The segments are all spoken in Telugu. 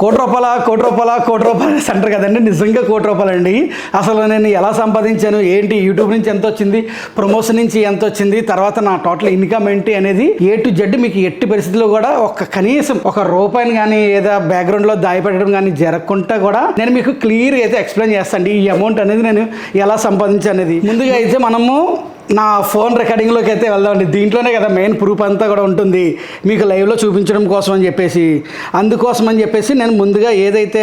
కోటి రూపాయల కోటి రూపాయల కోటి రూపాయలు అంటారు కదండి. నిజంగా కోటి రూపాయలండి అసలు నేను ఎలా సంపాదించాను ఏంటి యూట్యూబ్ నుంచి ఎంత వచ్చింది ప్రమోషన్ నుంచి ఎంత వచ్చింది తర్వాత నా టోటల్ ఇన్కమ్ ఏంటి అనేది ఏ టు జెడ్ మీకు ఎట్టి పరిస్థితుల్లో కూడా ఒక కనీసం ఒక రూపాయిని కానీ ఏదో బ్యాక్గ్రౌండ్లో దాయపెట్టడం కానీ జరగకుండా కూడా నేను మీకు క్లియర్ అయితే ఎక్స్ప్లెయిన్ చేస్తాను. ఈ అమౌంట్ అనేది నేను ఎలా సంపాదించాను అనేది. ముందుగా అయితే మనము నా ఫోన్ రికార్డింగ్లోకి అయితే వెళ్దామండి దీంట్లోనే కదా మెయిన్ ప్రూఫ్ అంతా కూడా ఉంటుంది. మీకు లైవ్లో చూపించడం కోసం అని చెప్పేసి. అందుకోసం అని చెప్పేసి నేను ముందుగా ఏదైతే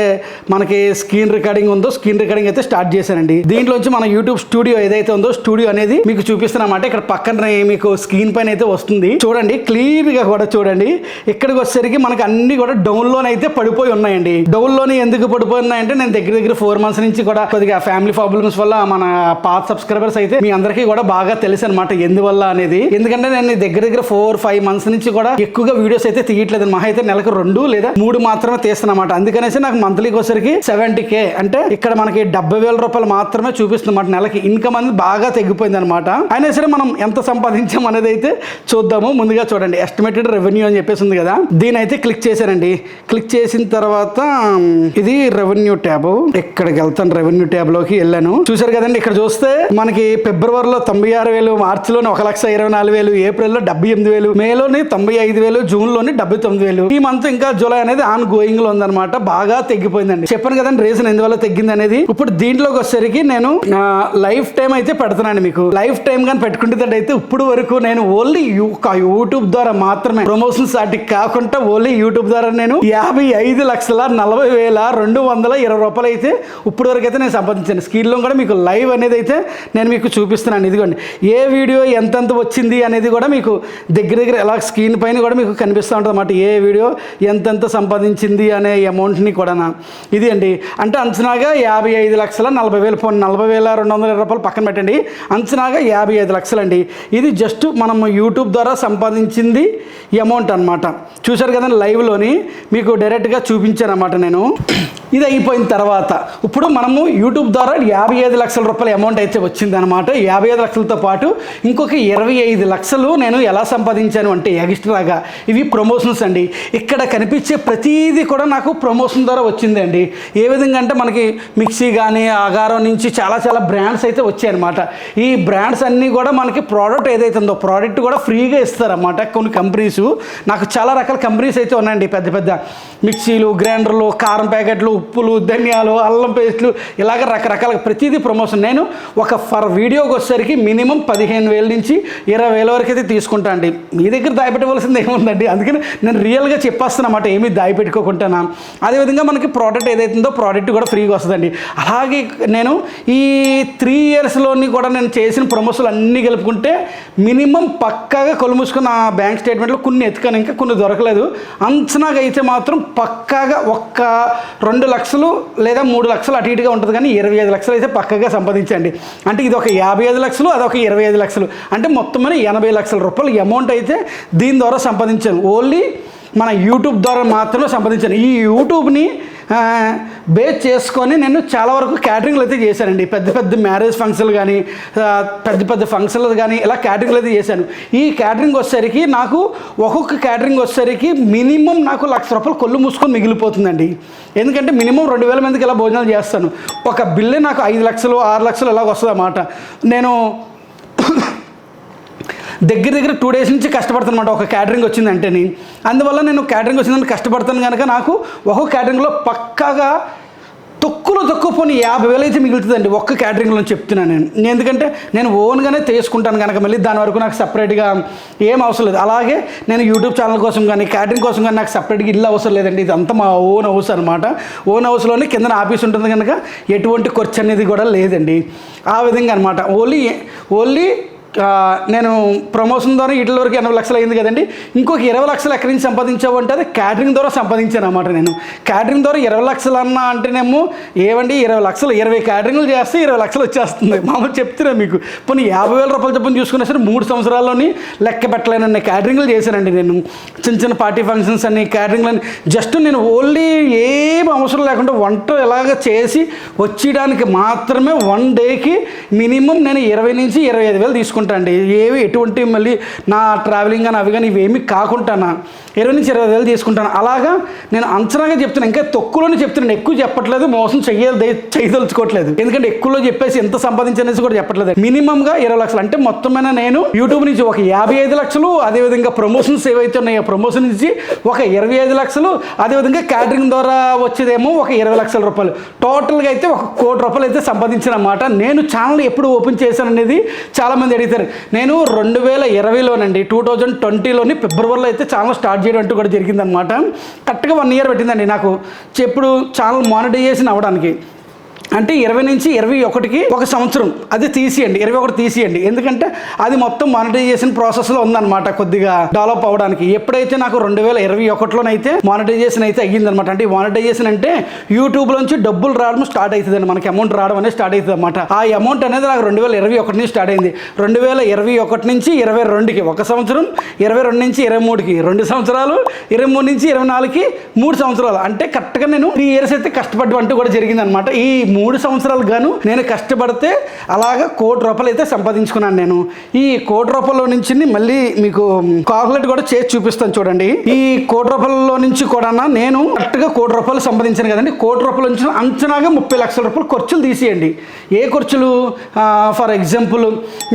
మనకి స్క్రీన్ రికార్డింగ్ ఉందో స్క్రీన్ రికార్డింగ్ అయితే స్టార్ట్ చేశానండి. దీంట్లోంచి మన యూట్యూబ్ స్టూడియో ఏదైతే ఉందో స్టూడియో అనేది మీకు చూపిస్తున్నమాట ఇక్కడ పక్కన మీకు స్క్రీన్ పైన అయితే వస్తుంది. చూడండి క్లియర్గా కూడా చూడండి. ఇక్కడికి వచ్చేసరికి మనకి అన్ని కూడా డౌన్లోనే అయితే పడిపోయి ఉన్నాయండి. డౌన్లోనే ఎందుకు పడిపోయి ఉన్నాయంటే నేను దగ్గర దగ్గర ఫోర్ మంత్స్ నుంచి కూడా కొద్దిగా ఫ్యామిలీ ప్రాబ్లమ్స్ వల్ల మన పాత సబ్స్క్రైబర్స్ అయితే మీ అందరికీ కూడా బాగా తెలుసు అనమాట ఎందువల్ల అనేది? ఎందుకంటే నేను దగ్గర దగ్గర ఫోర్ ఫైవ్ మంత్స్ నుంచి కూడా ఎక్కువగా వీడియోస్ అయితే తీయట్లేదు. మహా అయితే నెలకు రెండు లేదా మూడు మాత్రమే తీస్తున్నమాట అందుకనేసి నాకు మంత్లీకి వచ్చరికి సెవెంటీ కే అంటే ఇక్కడ మనకి డెబ్బై వేల రూపాయలు మాత్రమే చూపిస్తున్నమాట నెలకి ఇన్కమ్ అనేది బాగా తగ్గిపోయింది అనమాట అయినా సరే మనం ఎంత సంపాదించాం అనేది అయితే చూద్దాము. ముందుగా చూడండి. ఎస్టిమేటెడ్ రెవెన్యూ అని చెప్పేసి ఉంది కదా. దీని అయితే క్లిక్ చేశానండి. క్లిక్ చేసిన తర్వాత ఇది రెవెన్యూ ట్యాబ్ ఇక్కడికి వెళ్తాను? రెవెన్యూ ట్యాబ్లోకి వెళ్ళాను. చూసారు కదండి? ఇక్కడ చూస్తే మనకి ఫిబ్రవరిలో తొంభై ఆరు వేలు మార్చిలోని ఒక లక్ష ఇరవై నాలుగు వేలు ఏప్రిల్లో డెబ్బై ఎనిమిది వేలు మేలోని తొంభై ఐదు వేలు జూన్లోని డెబ్బై తొమ్మిది వేలు. ఈ మంత్ ఇంకా జూలై అనేది ఆన్ గోయింగ్లో ఉందన్నమాట. బాగా తగ్గిపోయిందండి చెప్పాను కదండి రీజన్ ఎందువల్ల తగ్గింది అనేది. ఇప్పుడు దీంట్లోకి వచ్చేసరికి నేను లైఫ్ టైం అయితే పెడుతున్నాను మీకు. లైఫ్ టైం కానీ పెట్టుకుంటే ఇప్పుడు వరకు నేను ఓన్లీ యూట్యూబ్ ద్వారా మాత్రమే ప్రమోషన్స్ వాటికి కాకుండా ఓన్లీ యూట్యూబ్ ద్వారా నేను యాభై ఐదు లక్షల నలభై వేల రెండు వందల ఇరవై రూపాయలు అయితే ఇప్పుడు వరకు అయితే నేను సంపాదించాను. స్క్రీన్లో కూడా మీకు లైవ్ అనేది అయితే నేను మీకు చూపిస్తున్నాను. ఇదిగోండి ఏ వీడియో ఎంతెంత వచ్చింది అనేది కూడా మీకు దగ్గర దగ్గర ఎలా స్క్రీన్ పైన కూడా మీకు కనిపిస్తూ ఉంటుంది అన్నమాట. ఏ వీడియో ఎంతెంత సంపాదించింది అనే అమౌంట్ని కూడా ఇది అండి. అంటే అంచనాగా యాభై ఐదు లక్షల నలభై వేలు ఫోన్ నలభై వేల రెండు వందల రూపాయలు పక్కన పెట్టండి. అంచనాగా యాభై ఐదు లక్షలండి ఇది జస్ట్ మనం యూట్యూబ్ ద్వారా సంపాదించింది అమౌంట్ అనమాట చూశారు కదా లైవ్లోని మీకు డైరెక్ట్గా చూపించాను అనమాట నేను. ఇది అయిపోయిన తర్వాత ఇప్పుడు మనము యూట్యూబ్ ద్వారా యాభై ఐదు లక్షల రూపాయల అమౌంట్ అయితే వచ్చింది అనమాట యాభై ఐదు లక్షలతో పాటు ఇంకొక ఇరవై ఐదు లక్షలు నేను ఎలా సంపాదించాను అంటే ఎక్స్ట్రాగా ఇవి ప్రమోషన్స్ అండి. ఇక్కడ కనిపించే ప్రతిదీ కూడా నాకు ప్రమోషన్ ద్వారా వచ్చిందండి ఏ విధంగా అంటే మనకి మిక్సీ కానీ ఆగారం నుంచి చాలా చాలా బ్రాండ్స్ అయితే వచ్చాయి అనమాట ఈ బ్రాండ్స్ అన్నీ కూడా మనకి ప్రోడక్ట్ ఏదైతే ఉందో ప్రోడక్ట్ కూడా ఫ్రీగా ఇస్తారన్నమాట కొన్ని కంపెనీస్ నాకు చాలా రకాల కంపెనీస్ అయితే ఉన్నాయండి. పెద్ద పెద్ద మిక్సీలు గ్రైండర్లు కారం ప్యాకెట్లు ఉప్పులు ధనియాలు అల్లం పేస్ట్లు ఇలాగ రకరకాల ప్రతిదీ ప్రమోషన్ నేను ఒక ఫర్ వీడియోకి వచ్చేసరికి మినిమం మినిమం పదిహేను వేల నుంచి ఇరవై వేల వరకు అయితే తీసుకుంటా అండి. మీ దగ్గర దాయపెట్టవలసింది ఏముందండి? అందుకని నేను రియల్గా చెప్పేస్తున్నమాట ఏమీ దాచిపెట్టుకోకుంటానా అదేవిధంగా మనకి ప్రోడక్ట్ ఏదైతుందో ప్రోడక్ట్ కూడా ఫ్రీగా వస్తుందండి. అలాగే నేను ఈ త్రీ ఇయర్స్లోని కూడా నేను చేసిన ప్రమోషన్లు అన్నీ కలుపుకుంటే మినిమం పక్కాగా కొలుముసుకున్న ఆ బ్యాంక్ స్టేట్మెంట్లో కొన్ని ఎత్తుకాను ఇంకా కొన్ని దొరకలేదు. అంచనాగా అయితే మాత్రం పక్కాగా ఒక్క రెండు లక్షలు లేదా మూడు లక్షలు అటు ఇటుగా ఉంటుంది కానీ ఇరవై ఐదు లక్షలు అయితే పక్కగా సంపాదించండి. అంటే ఇది ఒక యాభై ఐదు లక్షలు అదొక ఇరవై ఐదు లక్షలు. అంటే మొత్తం ఎనభై లక్షల రూపాయలు అమౌంట్ అయితే దీని ద్వారా సంపాదించాను. ఓన్లీ మన యూట్యూబ్ ద్వారా మాత్రమే సంపాదించాను. ఈ యూట్యూబ్ని బేస్ చేసుకొని నేను చాలా వరకు క్యాటరింగ్లు అయితే చేశానండి. పెద్ద పెద్ద మ్యారేజ్ ఫంక్షన్లు కానీ పెద్ద పెద్ద ఫంక్షన్లు కానీ ఇలా క్యాటరింగ్లు అయితే చేశాను. ఈ క్యాటరింగ్ వచ్చేసరికి నాకు ఒక్కొక్క క్యాటరింగ్ వచ్చేసరికి మినిమం నాకు లక్ష రూపాయలు కొల్లు మూసుకొని మిగిలిపోతుందండి. ఎందుకంటే మినిమం రెండు వేల మందికి ఇలా భోజనాలు చేస్తాను? ఒక బిల్లే నాకు ఐదు లక్షలు ఆరు లక్షలు ఇలాగ వస్తుంది అన్నమాట నేను దగ్గర దగ్గర టూ డేస్ నుంచి కష్టపడుతున్నమాట. ఒక క్యాటరింగ్ వచ్చిందంటేని. అందువల్ల నేను క్యాటరింగ్ వచ్చిందని కష్టపడతాను కనుక నాకు ఒక్కొక్క క్యాటరింగ్లో పక్కాగా తక్కువలో తక్కువ పోనీ యాభై వేలు అయితే మిగులుతుందండి ఒక్క క్యాటరింగ్లో చెప్తున్నాను నేను. ఎందుకంటే నేను ఓన్గానే తీసుకుంటాను కనుక మళ్ళీ దాని వరకు నాకు సపరేట్గా ఏం అవసరం లేదు. అలాగే నేను యూట్యూబ్ ఛానల్ కోసం కానీ క్యాటరింగ్ కోసం కానీ నాకు సపరేట్గా ఇల్లు అవసరం లేదండి. ఇదంతా మా ఓన్ హౌస్ అనమాట ఓన్ హౌస్లోనే కింద ఆఫీస్ ఉంటుంది కనుక ఎటువంటి ఖర్చు అనేది కూడా లేదండి. ఆ విధంగా అనమాట ఓన్లీ ఓన్లీ నేను ప్రమోషన్ ద్వారా వీటి వరకు ఎనభై లక్షలు అయింది కదండి. ఇంకొక ఇరవై లక్షలు ఎక్కడి నుంచి సంపాదించావు అంటే అది క్యాటరింగ్ ద్వారా సంపాదించాను అనమాట నేను. క్యాటరింగ్ ద్వారా ఇరవై లక్షలు అన్న అంటేనేమో ఏవండి ఇరవై లక్షలు ఇరవై క్యాటరింగ్లు చేస్తే ఇరవై లక్షలు వచ్చేస్తుంది. మామూలు చెప్తున్నా మీకు. పోనీ యాభై వేల రూపాయలు చెప్పని చూసుకున్నా సరే మూడు సంవత్సరాల్లోని లెక్క పెట్టలేనన్ని క్యాటరింగ్లు చేశానండి నేను. చిన్న చిన్న పార్టీ ఫంక్షన్స్ అన్ని క్యాటరింగ్లు అని జస్ట్ నేను ఓన్లీ ఏం అవసరం లేకుండా వంట ఎలాగ చేసి వచ్చేయడానికి మాత్రమే వన్ డేకి మినిమం నేను ఇరవై నుంచి ఇరవై ఐదు వేలు తీసుకున్నాను. తీసుకుంటా అండి. ఏవి ఎటువంటి మళ్ళీ నా ట్రావెలింగ్ కానీ అవి కానీ ఇవేమి కాకుండానా. ఇరవై నుంచి ఇరవై వేలు తీసుకుంటాను. అలాగా నేను అంచనాగా చెప్తున్నాను ఇంకా తక్కువలోనే చెప్తున్నాను ఎక్కువ చెప్పట్లేదు. మోసం చెయ్యాలి చేయదలుచుకోవట్లేదు. ఎందుకంటే ఎక్కువలో చెప్పేసి ఎంత సంపాదించనేసి కూడా చెప్పట్లేదు. మినిమంగా ఇరవై లక్షలు. అంటే మొత్తమైన నేను యూట్యూబ్ నుంచి ఒక యాభై ఐదు లక్షలు అదేవిధంగా ప్రమోషన్స్ ఏవైతే ఉన్నాయో ప్రమోషన్ నుంచి ఒక ఇరవై ఐదు లక్షలు అదేవిధంగా క్యాటరింగ్ ద్వారా వచ్చేదేమో ఒక ఇరవై లక్షల రూపాయలు. టోటల్గా అయితే ఒక కోటి రూపాయలు అయితే సంపాదించిన అన్నమాట నేను ఛానల్ ఎప్పుడు ఓపెన్ చేశాను అనేది చాలామంది అడుగుతారు నేను రెండు వేల ఇరవైలోనండి టూ థౌజండ్ ట్వంటీలోని ఫిబ్రవరిలో అయితే ఛానల్ స్టార్ట్ చేయడం అంటూ కూడా జరిగిందనమాట కరెక్ట్గా వన్ ఇయర్ పెట్టిందండి నాకు. ఎప్పుడు ఛానల్ మానిటైజేషన్ అవ్వడానికి. అంటే ఇరవై నుంచి ఇరవై ఒకటికి ఒక సంవత్సరం. అది తీసేయండి ఇరవై ఒకటి తీసేయండి. ఎందుకంటే అది మొత్తం మానిటైజేషన్ ప్రాసెస్లో ఉందన్నమాట కొద్దిగా డెవలప్ అవ్వడానికి. ఎప్పుడైతే నాకు రెండు వేల ఇరవై ఒకటిలోనైతే మానిటైజేషన్ అయితే అయ్యిందనమాట అంటే మానిటైజేషన్ అంటే యూట్యూబ్లోంచి డబ్బులు రావడం స్టార్ట్ అవుతుందండి మనకి అమౌంట్ రావడం అనేది స్టార్ట్ అవుతుంది అనమాట ఆ అమౌంట్ అనేది నాకు రెండు వేల ఇరవై ఒకటి నుంచి స్టార్ట్ అయింది. రెండు వేల ఇరవై ఒకటి నుంచి ఇరవై రెండుకి ఒక సంవత్సరం ఇరవై రెండు నుంచి ఇరవై మూడుకి రెండు సంవత్సరాలు ఇరవై మూడు నుంచి ఇరవై నాలుగుకి మూడు సంవత్సరాలు. అంటే కరెక్ట్గా నేను త్రీ ఇయర్స్ అయితే కష్టపడ్డం అంటూ కూడా జరిగిందనమాట ఈ మూడు సంవత్సరాలు గాను నేను కష్టపడితే అలాగా కోటి రూపాయలు అయితే సంపాదించుకున్నాను నేను. ఈ కోటి రూపాయల నుంచి మళ్ళీ మీకు కాకులెట్ కూడా చేసి చూపిస్తాను చూడండి. ఈ కోటి రూపాయలలో నుంచి కూడా నేను కరెక్ట్గా కోటి రూపాయలు సంపాదించాను కదండి. కోటి రూపాయల నుంచి అంచనాగా ముప్పై లక్షల రూపాయలు ఖర్చులు తీసేయండి. ఏ ఖర్చులు? ఫర్ ఎగ్జాంపుల్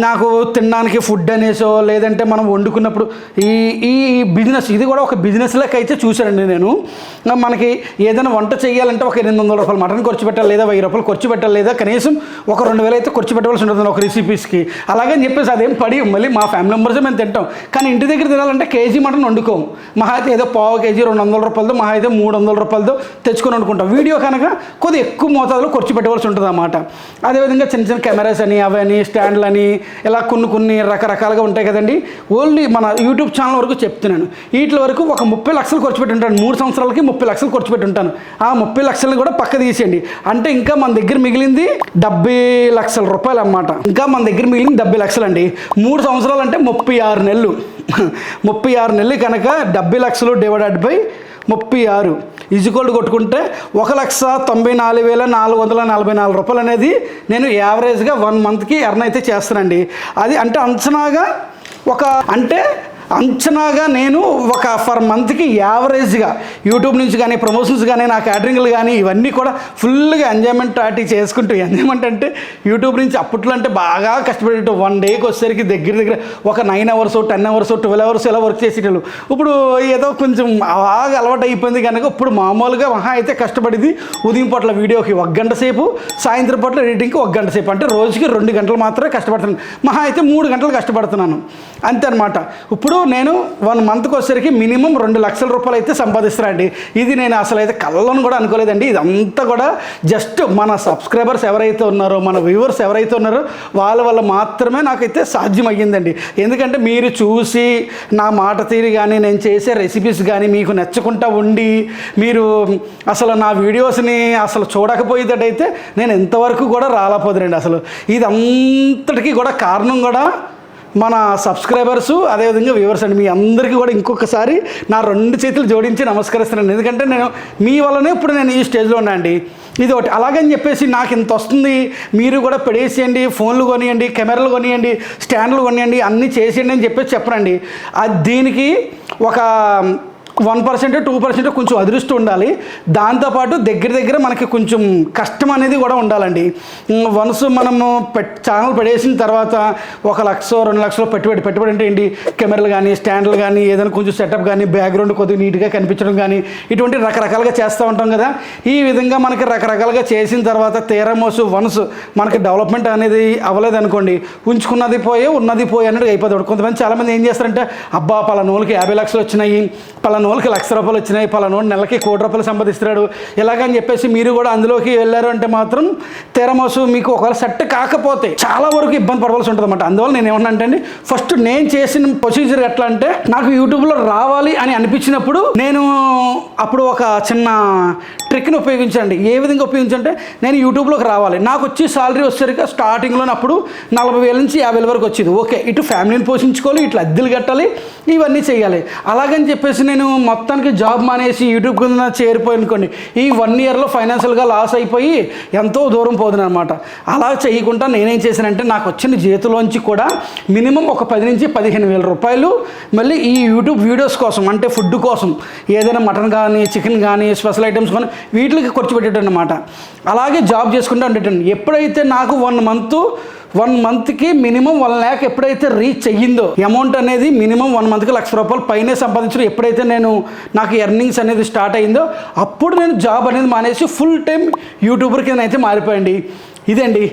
నాకు తినడానికి ఫుడ్ అనేసో లేదంటే మనం వండుకున్నప్పుడు ఈ ఈ బిజినెస్ ఇది కూడా ఒక బిజినెస్ లెక్క అయితే చూశానండి నేను. మనకి ఏదైనా వంట చేయాలంటే ఒక ఎనిమిది వందల రూపాయలు మటన్ ఖర్చు పెట్టాలి లేదా వెయ్యి రూపాయలు ఖర్చు పెట్టాలి లేదా కనీసం ఒక రెండు వేలు అయితే ఖర్చు పెట్టవలసి ఉంటుంది ఒక రెసిపీస్కి అలాగే చెప్పేసి అదేం పడి మళ్ళీ మా ఫ్యామిలీ మెంబర్సే మేము తింటాం. కానీ ఇంటి దగ్గర తినాలంటే కేజీ మటన్ వండుకోము మహా అయితే ఏదో పావు కేజీ రెండు వందల రూపాయలతో మహా అయితే మూడు వందల రూపాయలతో తెచ్చుకొని వండుకుంటాం. వీడియో కనుక కొద్దిగా ఎక్కువ మోతాదులో ఖర్చు పెట్టవలసి ఉంటుంది అన్నమాట అదేవిధంగా చిన్న చిన్న కెమెరాస్ అని అవని స్టాండ్లు అని ఇలా కొన్ని కొన్ని రకరకాలుగా ఉంటాయి కదండి. ఓన్లీ మన యూట్యూబ్ ఛానల్ వరకు చెప్తున్నాను. వీటి వరకు ఒక ముప్పై లక్షలు ఖర్చు పెట్టి ఉంటాను. మూడు సంవత్సరాలకి ముప్పై లక్షలు ఖర్చు పెట్టి ఉంటాను. ఆ ముప్పై లక్షలు కూడా పక్క తీసేయండి. అంటే ఇంకా మన దగ్గర మిగిలింది డెబ్బై లక్షల రూపాయలు అన్నమాట. ఇంకా మన దగ్గర మిగిలింది డెబ్బై లక్షలు అండి మూడు సంవత్సరాలు అంటే ముప్పై ఆరు నెలలు. ముప్పై ఆరు నెలలు కనుక డెబ్బై లక్షలు డివైడెడ్ బై ముప్పై ఆరు. ఈజ్వల్ కొట్టుకుంటే ఒక లక్ష తొంభై నాలుగు వేల నాలుగు వందల నలభై నాలుగు రూపాయలు అనేది నేను యావరేజ్గా వన్ మంత్కి ఎర్న్ అయితే చేస్తానండి. అది అంటే అంచనాగా ఒక అంటే అంచనాగా నేను ఒక ఫర్ మంత్కి యావరేజ్గా యూట్యూబ్ నుంచి కానీ ప్రమోషన్స్ కానీ నా క్యాటరింగ్లు కానీ ఇవన్నీ కూడా ఫుల్గా ఎంజాయ్మెంట్ అటు చేసుకుంటూ ఎంజాయ్మెంట్ అంటే యూట్యూబ్ నుంచి అప్పట్లో అంటే బాగా కష్టపడేటట్టు వన్ డేకి వచ్చేసరికి దగ్గర దగ్గర ఒక nine hours ten hours twelve hours ఇలా వర్క్ చేసేటోళ్ళు. ఇప్పుడు ఏదో కొంచెం బాగా అలవాటు అయిపోయింది కనుక ఇప్పుడు మామూలుగా మహా అయితే కష్టపడింది ఉదయం పూట్ల వీడియోకి ఒక గంట సేపు సాయంత్రం పూట్ల ఎడిటింగ్కి ఒక గంట సేపు. అంటే రోజుకి రెండు గంటలు మాత్రమే కష్టపడుతున్నాను. మహా అయితే మూడు గంటలు కష్టపడుతున్నాను. అంతే అనమాట ఇప్పుడు నేను వన్ మంత్కి వచ్చేసరికి మినిమం రెండు లక్షల రూపాయలు అయితే సంపాదిస్తారండి ఇది నేను అసలు అయితే కళ్ళను కూడా అనుకోలేదండి. ఇదంతా కూడా జస్ట్ మన సబ్స్క్రైబర్స్ ఎవరైతే ఉన్నారో మన వ్యూవర్స్ ఎవరైతే ఉన్నారో వాళ్ళ వల్ల మాత్రమే నాకైతే సాధ్యం అయ్యిందండి ఎందుకంటే మీరు చూసి నా మాట తీరు కానీ నేను చేసే రెసిపీస్ కానీ మీకు నచ్చకుండా ఉండి మీరు అసలు నా వీడియోస్ని అసలు చూడకపోయేటట్టయితే నేను ఎంతవరకు కూడా రాలపోదురండి అసలు. ఇది అంతటికీ కూడా కారణం కూడా మన సబ్స్క్రైబర్స్ అదేవిధంగా వ్యూవర్స్ అండి మీ అందరికీ కూడా ఇంకొకసారి నా రెండు చేతులు జోడించి నమస్కరిస్తున్నాను. ఎందుకంటే నేను మీ వల్లనే ఇప్పుడు నేను ఈ స్టేజ్లో ఉన్నాండి ఇది ఒకటి. అలాగని చెప్పేసి నాకు ఇంత వస్తుంది. మీరు కూడా పెడేసేయండి ఫోన్లు కొనియండి కెమెరాలు కొనియండి స్టాండ్లు కొనియండి అన్నీ చేసేయండి అని చెప్పేసి చెప్పరండి అది దీనికి ఒక వన్ పర్సెంట్ టూ పర్సెంట్ కొంచెం అదృష్టం ఉండాలి. దాంతోపాటు దగ్గర దగ్గర మనకి కొంచెం కష్టం అనేది కూడా ఉండాలండి. వన్స్ మనము పెట్ ఛానల్ పడేసిన తర్వాత ఒక లక్ష రెండు లక్షలు పెట్టుబడి పెట్టుబడి అంటే ఏంటి? కెమెరాలు కానీ స్టాండ్లు కానీ ఏదైనా కొంచెం సెటప్ కానీ బ్యాక్గ్రౌండ్ కొద్దిగా నీట్గా కనిపించడం కానీ ఇటువంటి రకరకాలుగా చేస్తూ ఉంటాం కదా. ఈ విధంగా మనకి రకరకాలుగా చేసిన తర్వాత తీరమోసు వన్స్ మనకి డెవలప్మెంట్ అనేది అవ్వలేదు అనుకోండి ఉంచుకున్నది పోయే ఉన్నది పోయే అన్నట్టు అయిపోతాడు కొంతమంది చాలామంది ఏం చేస్తారంటే అబ్బా పలానోళ్ళకి యాభై లక్షలు వచ్చినాయి పలానోళ్ళకి లక్ష రూపాయలు వచ్చినాయి పలానోడు నెలకి కోటి రూపాయలు సంపాదిస్తున్నాడు. ఇలాగని చెప్పేసి మీరు కూడా అందులోకి వెళ్ళారు అంటే మాత్రం తెరమోసు మీకు ఒకవేళ సెట్ కాకపోతే చాలా వరకు ఇబ్బంది పడవలసి ఉంటుంది అనమాట అందువల్ల నేను ఏమన్నా అంటే ఫస్ట్ నేను చేసిన ప్రొసీజర్ ఎట్లా అంటే నాకు యూట్యూబ్లో రావాలి అని అనిపించినప్పుడు నేను అప్పుడు ఒక చిన్న ట్రిక్ని ఉపయోగించండి ఏ విధంగా ఉపయోగించంటే నేను యూట్యూబ్లోకి రావాలి. నాకు వచ్చి సాలరీ వచ్చేసరికి స్టార్టింగ్లో అప్పుడు నలభై వేల నుంచి యాభై వేల వరకు వచ్చేది. ఓకే ఇటు ఫ్యామిలీని పోషించుకోవాలి ఇట్లా అద్దెలు కట్టాలి ఇవన్నీ చేయాలి. అలాగని చెప్పేసి నేను మొత్తానికి జాబ్ మానేసి యూట్యూబ్ కింద చేరిపోయి అనుకోండి ఈ వన్ ఇయర్లో ఫైనాన్షియల్గా లాస్ అయిపోయి ఎంతో దూరం పోదును అనమాట అలా చేయకుండా నేనేం చేశానంటే నాకు వచ్చిన జీతంలోంచి కూడా మినిమం ఒక పది నుంచి పదిహేను వేల రూపాయలు మళ్ళీ ఈ యూట్యూబ్ వీడియోస్ కోసం అంటే ఫుడ్ కోసం ఏదైనా మటన్ కానీ చికెన్ కానీ స్పెషల్ ఐటమ్స్ కానీ వీటికి ఖర్చు పెట్టేటం అనమాట అలాగే జాబ్ చేసుకుంటూ ఉండేటండి ఎప్పుడైతే నాకు వన్ మంత్ వన్ మంత్కి మినిమం వన్ ల్యాక్ ఎప్పుడైతే రీచ్ అయ్యిందో అమౌంట్ అనేది మినిమం వన్ మంత్కి లక్ష రూపాయలు పైనే సంపాదించడం ఎప్పుడైతే నేను నాకు ఎర్నింగ్స్ అనేది స్టార్ట్ అయిందో అప్పుడు నేను జాబ్ అనేది మానేసి ఫుల్ టైం యూట్యూబర్ కింద అయితే మారిపోయింది ఇదండి.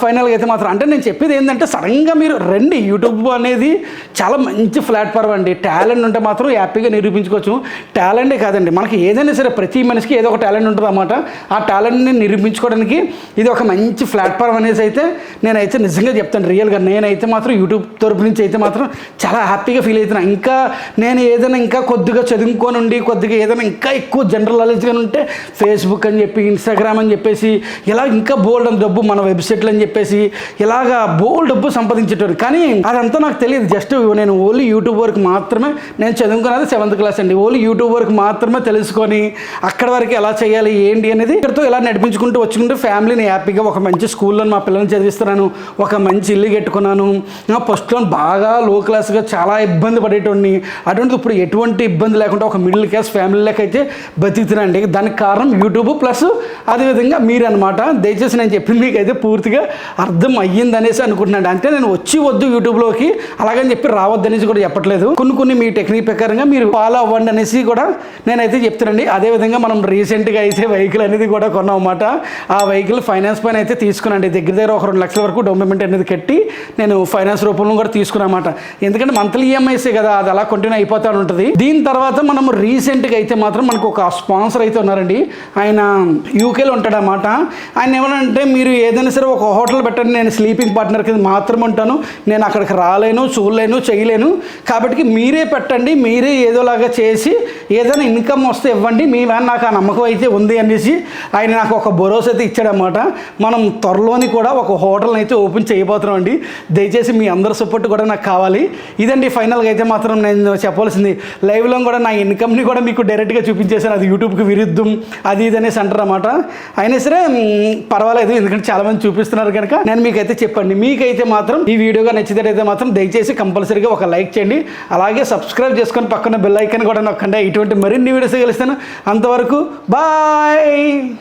ఫైనల్గా అయితే మాత్రం అంటే నేను చెప్పేది ఏంటంటే సడన్గా మీరు రండి. యూట్యూబ్ అనేది చాలా మంచి ప్లాట్ఫామ్ అండి. టాలెంట్ ఉంటే మాత్రం హ్యాపీగా నిరూపించుకోవచ్చు. టాలెంటే కాదండి. మనకి ఏదైనా సరే ప్రతి మనిషికి ఏదో ఒక టాలెంట్ ఉంటుంది అన్నమాట. ఆ టాలెంట్ని నిరూపించుకోవడానికి ఇది ఒక మంచి ప్లాట్ఫామ్ అనేసి అయితే నేనైతే నిజంగా చెప్తాను. రియల్గా నేనైతే మాత్రం యూట్యూబ్ తరపు నుంచి అయితే మాత్రం చాలా హ్యాపీగా ఫీల్ అవుతున్నాను ఇంకా నేను ఏదైనా ఇంకా కొద్దిగా చదువుకొని ఉండి కొద్దిగా ఏదైనా ఇంకా ఎక్కువ జనరల్ నాలెడ్జ్గా ఉంటే ఫేస్బుక్ అని చెప్పి ఇన్స్టాగ్రామ్ అని చెప్పేసి ఇలా ఇంకా బోల్డ్ డబ్బు మన వెబ్సైట్లు అని చెప్పేసి ఇలాగా బోల్డ్ డబ్బు సంపాదించేటోరు కానీ అదంతా నాకు తెలియదు. జస్ట్ నేను ఓన్లీ యూట్యూబ్ వరకు మాత్రమే నేను చదువుకున్నది సెవెంత్ క్లాస్ అండి. ఓన్లీ యూట్యూబ్ వరకు మాత్రమే తెలుసుకొని అక్కడ వరకు ఎలా చేయాలి ఏంటి అనేది ఇక్కడితో ఇలా నడిపించుకుంటూ వచ్చుకుంటూ ఫ్యామిలీని హ్యాపీగా ఒక మంచి స్కూల్లో మా పిల్లల్ని చదివిస్తున్నాను. ఒక మంచి ఇల్లు కట్టుకున్నాను. నా ఫస్ట్లో బాగా లో క్లాస్గా చాలా ఇబ్బంది పడేటోడిని. అటువంటి ఇప్పుడు ఎటువంటి ఇబ్బంది లేకుండా ఒక మిడిల్ క్లాస్ ఫ్యామిలీలోకి అయితే బతుకుతున్నానండి. దానికి కారణం యూట్యూబ్ ప్లస్ అదేవిధంగా మీరు అనమాట దయచేసి నేను చెప్పింది మీకు అయితే పూర్తిగా అర్థం అయ్యింది అనేసి అనుకుంటున్నాను. అంటే నేను వచ్చి వద్దు యూట్యూబ్లోకి అలాగని చెప్పి రావద్దు అనేసి కూడా చెప్పట్లేదు. కొన్ని కొన్ని మీ టెక్నిక్ ప్రకారంగా మీరు ఫాలో అవ్వండి అనేసి కూడా నేనైతే చెప్తానండి అదేవిధంగా మనం రీసెంట్గా అయితే వెహికల్ అనేది కూడా కొన్నాం అన్నమాట. ఆ వెహికల్ ఫైనాన్స్ పైన అయితే తీసుకున్నాండి దగ్గర దగ్గర ఒక రెండు లక్షల వరకు డౌన్ పేమెంట్ అనేది కట్టి నేను ఫైనాన్స్ రూపంలో కూడా తీసుకున్నమాట ఎందుకంటే మంత్లీ ఈఎంఐసే కదా అది అలా కంటిన్యూ అయిపోతూ ఉంటుంది. దీని తర్వాత మనం రీసెంట్గా అయితే మాత్రం మనకు ఒక స్పాన్సర్ అయితే ఉన్నారండి. ఆయన యూకేలో ఉంటాడనమాట ఆయన ఏమనంటే మీరు ఏదైనా సరే ఒక హోటల్ పెట్టండి నేను స్లీపింగ్ పార్ట్నర్ కింద మాత్రం ఉంటాను. నేను అక్కడికి రాలేను చూడలేను చేయలేను. కాబట్టి మీరే పెట్టండి మీరే ఏదోలాగా చేసి ఏదైనా ఇన్కమ్ వస్తే ఇవ్వండి. మీ మీద నాకు ఆ నమ్మకం అయితే ఉంది అనేసి ఆయన నాకు ఒక భరోసా అయితే ఇచ్చాడన్నమాట. మనం త్వరలోని కూడా ఒక హోటల్ని అయితే ఓపెన్ చేయబోతున్నాం అండి దయచేసి మీ అందరి సపోర్ట్ కూడా నాకు కావాలి. ఇదండి ఫైనల్గా అయితే మాత్రం నేను చెప్పవలసింది. లైవ్లో కూడా నా ఇన్కమ్ని కూడా మీకు డైరెక్ట్గా చూపించేసాను అది యూట్యూబ్కి విరుద్ధం అది ఇది అనేసి అంటారు అనమాట అయినా సరే పర్వాలేదు. ఎందుకంటే చాలా మంది చూపిస్తున్నారు కనుక నేను మీకైతే చెప్పండి. మీకైతే మాత్రం ఈ వీడియోగా నచ్చినట్టయితే మాత్రం దయచేసి కంపల్సరీగా ఒక లైక్ చేయండి. అలాగే సబ్స్క్రైబ్ చేసుకొని పక్కన బెల్ ఐకన్ కూడా నొక్కండి. ఇటువంటి మరిన్ని వీడియోస్ కలుస్తాను. అంతవరకు బాయ్!